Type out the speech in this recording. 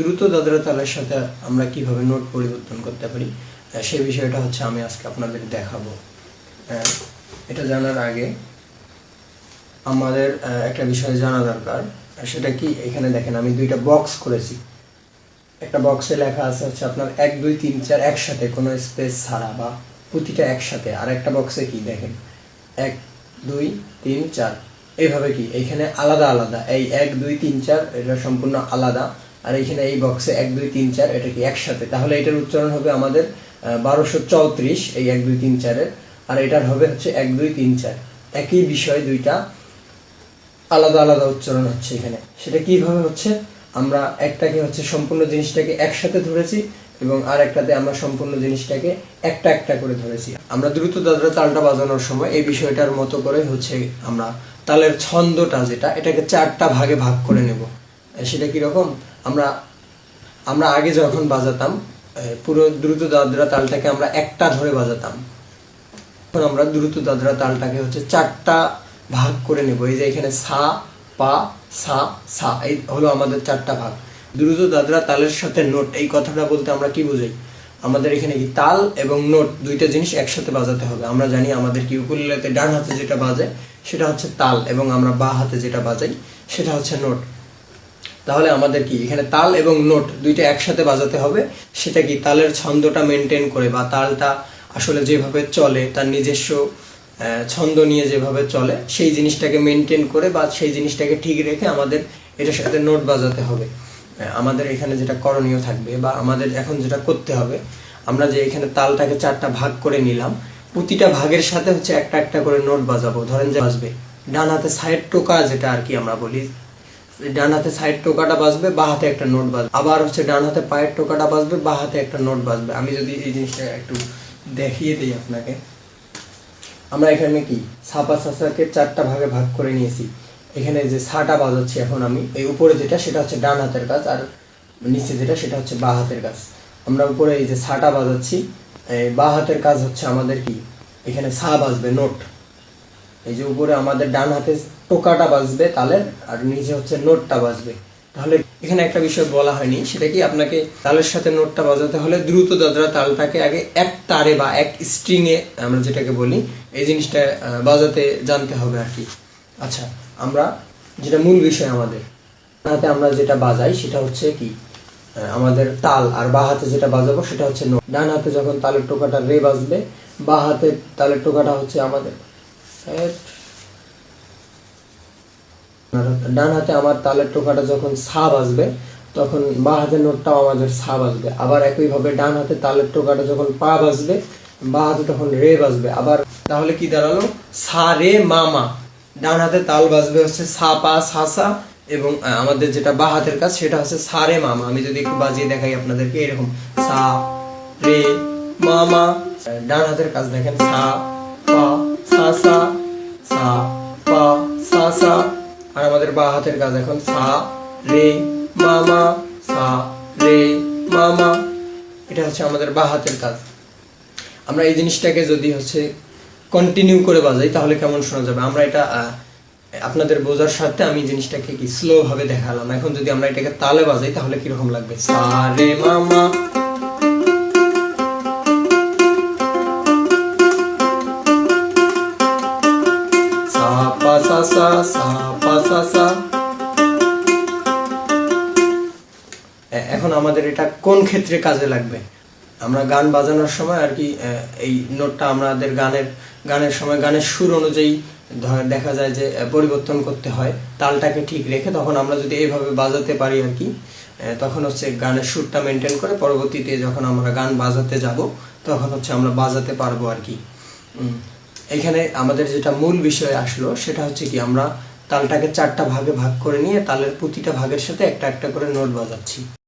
দ্রুত দাদরা তালের সাথে আমরা কীভাবে নোট পরিবর্তন করতে পারি সেই বিষয়টা হচ্ছে আমি আজকে আপনাদের দেখাবো। এটা জানার আগে আমাদের একটা বিষয় জানা দরকার। সেটা কি? এখানে দেখেন, আমি দুইটা বক্স করেছি। একটা বক্সে লেখা আছে হচ্ছে আপনার এক, দুই, তিন, চার একসাথে কোনো স্পেস ছাড়া বা প্রতিটা একসাথে। আর একটা বক্সে কি দেখেন? এক, দুই, তিন, চার। এইভাবে কি? এখানে আলাদা আলাদা। এই এক, দুই, তিন, চার, এটা সম্পূর্ণ আলাদা। আর এইখানে এই বক্সে এক, দুই, তিন, চার, এটা কি একসাথে? তাহলে এটার উচ্চারণ হবে আমাদের বারোশো চৌত্রিশ, এই এক, দুই, তিন, চারের, আর এটার হবে হচ্ছে এক, দুই, তিন, চার। একই বিষয় দুইটা, আলাদা আলাদা উচ্চারণ হচ্ছে এখানে। সেটা কীভাবে হচ্ছে? আমরা একটাকে হচ্ছে সম্পূর্ণ জিনিসটাকে একসাথে ধরেছি এবং আর একটাতে আমরা সম্পূর্ণ জিনিসটাকে একটা একটা করে ধরেছি। আমরা দ্রুত দাদরা তালটা বাজানোর সময় এই বিষয়টার মতো করে হচ্ছে আমরা তালের ছন্দটা যেটা, এটাকে চারটা ভাগে ভাগ করে নেব। সেটা কীরকম আমরা আমরা আগে যখন বাজাতাম পুরো দ্রুত দাদরা তালটাকে আমরা একটা ধরে বাজাতাম। এখন আমরা দ্রুত দাদরা তালটাকে হচ্ছে চারটা ভাগ করে নেব। এই যে এখানে সা, পা, সা সা, এই হলো আমাদের চারটা ভাগ। দ্রুত দাদরা তালের সাথে নোট, এই কথাটা বলতে আমরা কি বুঝাই? আমাদের এখানে কি তাল এবং নোট দুইটা জিনিস একসাথে বাজাতে হবে। আমরা জানি আমাদের কি উকুলেলেতে ডান হাতে যেটা বাজে, সেটা হচ্ছে তাল এবং আমরা বা হাতে যেটা বাজাই, সেটা হচ্ছে নোট। তাহলে আমাদের কি? এখানে তাল এবং নোট দুইটা একসাথে বাজাতে হবে। সেটা কি? তালের ছন্দটা মেনটেন করে বা তালটা আসলে যেভাবে চলে, তার নিজস্ব ছন্দ নিয়ে যেভাবে চলে, সেই জিনিসটাকে মেনটেন করে বা সেই জিনিসটাকে ঠিক রেখে আমাদের এটার সাথে নোট বাজাতে হবে। আমাদের এখানে যেটা করণীয় থাকবে বা আমাদের এখন যেটা করতে হবে, আমরা যে এখানে তালটাকে চারটা ভাগ করে নিলাম, প্রতিটা ভাগের সাথে হচ্ছে একটা একটা করে নোট বাজাবো। ধরেন যে বাজবে। ডান হাতে সাইড টোকা যেটা আর কি আমরা বলি ডান হাতে সাইড টোকাটা বাজবে, বা হাতে একটা নোট বাজবে। আবার হচ্ছে ডান হাতে পায়ের টোকাটা বাজবে, বা হাতে একটা নোট বাজবে। আমি যদি এই জিনিসটা একটু দেখিয়ে দিই আপনাকে। আমরা এখানে কি? সাপা সাসাকে চারটা ভাগে ভাগ করে নিয়েছি। এখানে যে সাটা বাজাচ্ছি এখন আমি, এই উপরে যেটা, সেটা হচ্ছে ডান হাতের কাজ, আর নিচে যেটা, সেটা হচ্ছে বা হাতের কাজ। আমরা উপরে এই যে ছাটা বাজাচ্ছি বা হাতের কাজ হচ্ছে আমাদের কি? এখানে সা বাজবে নোট এই যে উপরে আমাদের ডান হাতে টোকাটা বাজবে তালের আর নিচে হচ্ছে নোটটা বাজবে। তাহলে এখানে একটা বিষয় বলা হয়নি, সেটা কি আপনাকে তালের সাথে নোটটা বাজাতে হলে দ্রুত দাদরা তালটাকে আগে এক তারে বা এক স্ট্রিং এ, আমরা যেটাকে বলি, এই জিনিসটা বাজাতে জানতে হবে আর কি। আচ্ছা আমরা যেটা মূল বিষয় আমাদের হাতে আমরা যেটা বাজাই সেটা হচ্ছে কি আমাদের তাল, আর বা হাতে যেটা বাজাবো সেটা হচ্ছে নোট। ডান হাতে যখন তালের টোকাটা রে বাজবে, বা হাতে তালের টোকাটা হচ্ছে আমাদের ডান হাতে আমার তালের টোকাটা যখন সা বাজবে তখন বা হাতের নোটটাও আমাদের সা বাজবে আবার একইভাবে ডান হাতে তালের টোকাটা যখন পা বাজবে বা হাতে তখন রে বাজবে আবার তাহলে কি দাঁড়াল? সা, রে, মা মা। ডান হাতে তাল বাজবে হচ্ছে সা, পা, সা সা এবং আমাদের যেটা বা হাতের কাজ সেটা হচ্ছে সা, রে মামা আমি যদি একটু বাজিয়ে দেখাই আপনাদেরকে এরকম। সা, রে মামা ডান হাতের কাজ দেখেন। সা, পা, সা সা সা, পা, সা সা। আর আমাদের বা হাতের কাজ এখন সা, রে মামা সা, রে মামা এটা হচ্ছে আমাদের বা হাতের কাজ। আমরা এই জিনিসটাকে যদি হচ্ছে কন্টিনিউ করে বাজাই, তাহলে কেমন শোনা যাবে? আমরা এটা আপনাদের বোঝার সাথে আমি জিনিসটাকে কি স্লো ভাবে দেখালাম। এখন যদি আমরা এটাকে তালে বাজাই, তাহলে কীরকম লাগবে? সা, রে মামা পা সা সা। সা এখন আমাদের এটা কোন ক্ষেত্রে কাজে লাগবে? আমরা গান বাজানোর সময় আর কি এই নোটটা আমাদের গানের গানের সময়, গানের সুর অনুযায়ী দেখা যায় যে পরিবর্তন করতে হয়। তালটাকে ঠিক রেখে তখন আমরা যদি এইভাবে বাজাতে পারি আর কি তখন হচ্ছে গানের সুরটা মেনটেন করে পরবর্তীতে যখন আমরা গান বাজাতে যাব, তখন হচ্ছে আমরা বাজাতে পারব আর কি। এখানে আমাদের যেটা মূল বিষয় আসলো, সেটা হচ্ছে কি, আমরা তালটাকে চারটা ভাগে ভাগ করে নিয়ে তালের প্রতিটা ভাগের সাথে একটা একটা করে নোট বাজাচ্ছি।